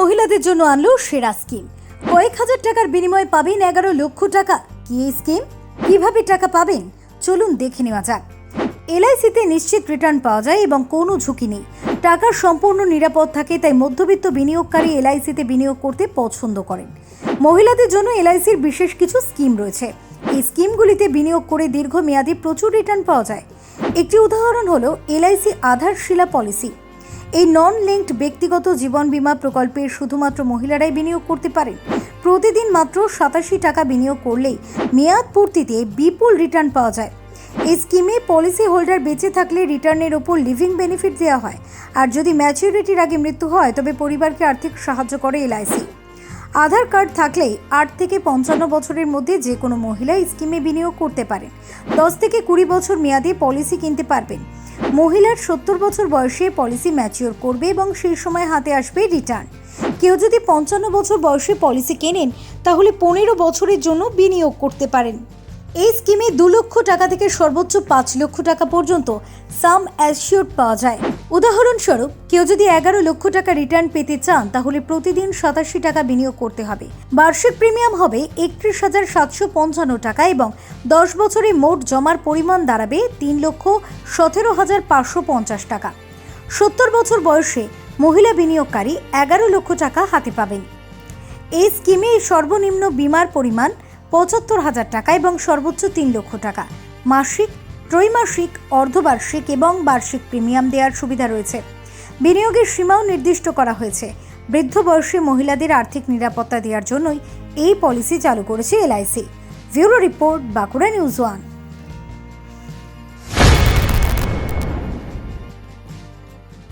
মহিলাদের জন্য আনলো সেরা স্কিম। কয়েক হাজার টাকার বিনিময়ে পাবেন এগারো লক্ষ টাকা। কি এই স্কিম? কীভাবে টাকা পাবেন? চলুন দেখে নেওয়া যাক। এলআইসিতে নিশ্চিত রিটার্ন পাওয়া যায় এবং কোনো ঝুঁকি নেই। টাকা সম্পূর্ণ নিরাপদ থাকে, তাই মধ্যবিত্ত বিনিয়োগকারী এলআইসিতে বিনিয়োগ করতে পছন্দ করেন। মহিলাদের জন্য এলআইসির বিশেষ কিছু স্কিম রয়েছে। এই স্কিমগুলিতে বিনিয়োগ করে দীর্ঘমেয়াদী প্রচুর রিটার্ন পাওয়া যায়। একটি উদাহরণ হলো, এলআইসি আধারশিলা পলিসি। এই নন লিঙ্কড ব্যক্তিগত জীবন বীমা প্রকল্পে শুধুমাত্র মহিলারাই বিনিয়োগ করতে পারেন প্রতিদিন মাত্র সাতাশি টাকা বিনিয়োগ করলেই মেয়াদ পূর্তিতে বিপুল রিটার্ন পাওয়া যায়। এই স্কিমে পলিসি হোল্ডার বেঁচে থাকলে রিটার্নের ওপর লিভিং বেনিফিট দেওয়া হয়। আর যদি ম্যাচিউরিটির আগে মৃত্যু হয়, তবে পরিবারকে আর্থিক সাহায্য করে এলআইসি আধার কার্ড থাকলে আট থেকে পঞ্চান্ন বছরের মধ্যে যে কোনো মহিলা স্কিমে বিনিয়োগ করতে পারেন। দশ থেকে কুড়ি বছর মেয়াদে পলিসি কিনতে পারবেন। মহিলার সত্তর বছর বয়সে পলিসি ম্যাচিওর করবে এবং সেই সময় হাতে আসবে রিটার্ন। কেউ যদি পঞ্চান্ন বছর বয়সে পলিসি কেনেন, তাহলে পনেরো বছরের জন্য বিনিয়োগ করতে পারেন। এই স্কিমে দু লক্ষ টাকা থেকে সর্বোচ্চ পাঁচ লক্ষ টাকা পর্যন্ত সাম অ্যাসিওর পাওয়া যায়। উদাহরণস্বরূপ, কেউ যদি এগারো লক্ষ টাকা রিটার্ন পেতে চান, তাহলে প্রতিদিন সাতাশি টাকা বিনিয়োগ করতে হবে। বার্ষিক প্রিমিয়াম হবে একত্রিশ হাজার সাতশো পঞ্চান্ন টাকা এবং দশ বছরে মোট জমার পরিমাণ দাঁড়াবে তিন লক্ষ সতেরো হাজার পাঁচশো পঞ্চাশ টাকা। সত্তর বছর বয়সে মহিলা বিনিয়োগকারী এগারো লক্ষ টাকা হাতে পাবেন। এই স্কিমে সর্বনিম্ন বিমার পরিমাণ পঁচাত্তর হাজার টাকা এবং সর্বোচ্চ তিন লক্ষ টাকা। মাসিক, ত্রৈমাসিক, অর্ধবার্ষিক এবং বার্ষিক প্রিমিয়াম দেওয়ার সুবিধা রয়েছে। বিনিয়োগের সীমাও নির্দিষ্ট করা হয়েছে। বৃদ্ধ বয়সী মহিলাদের আর্থিক নিরাপত্তা দেওয়ার জন্যই এই পলিসি চালু করেছে LIC. Bureau report, Bankura news one.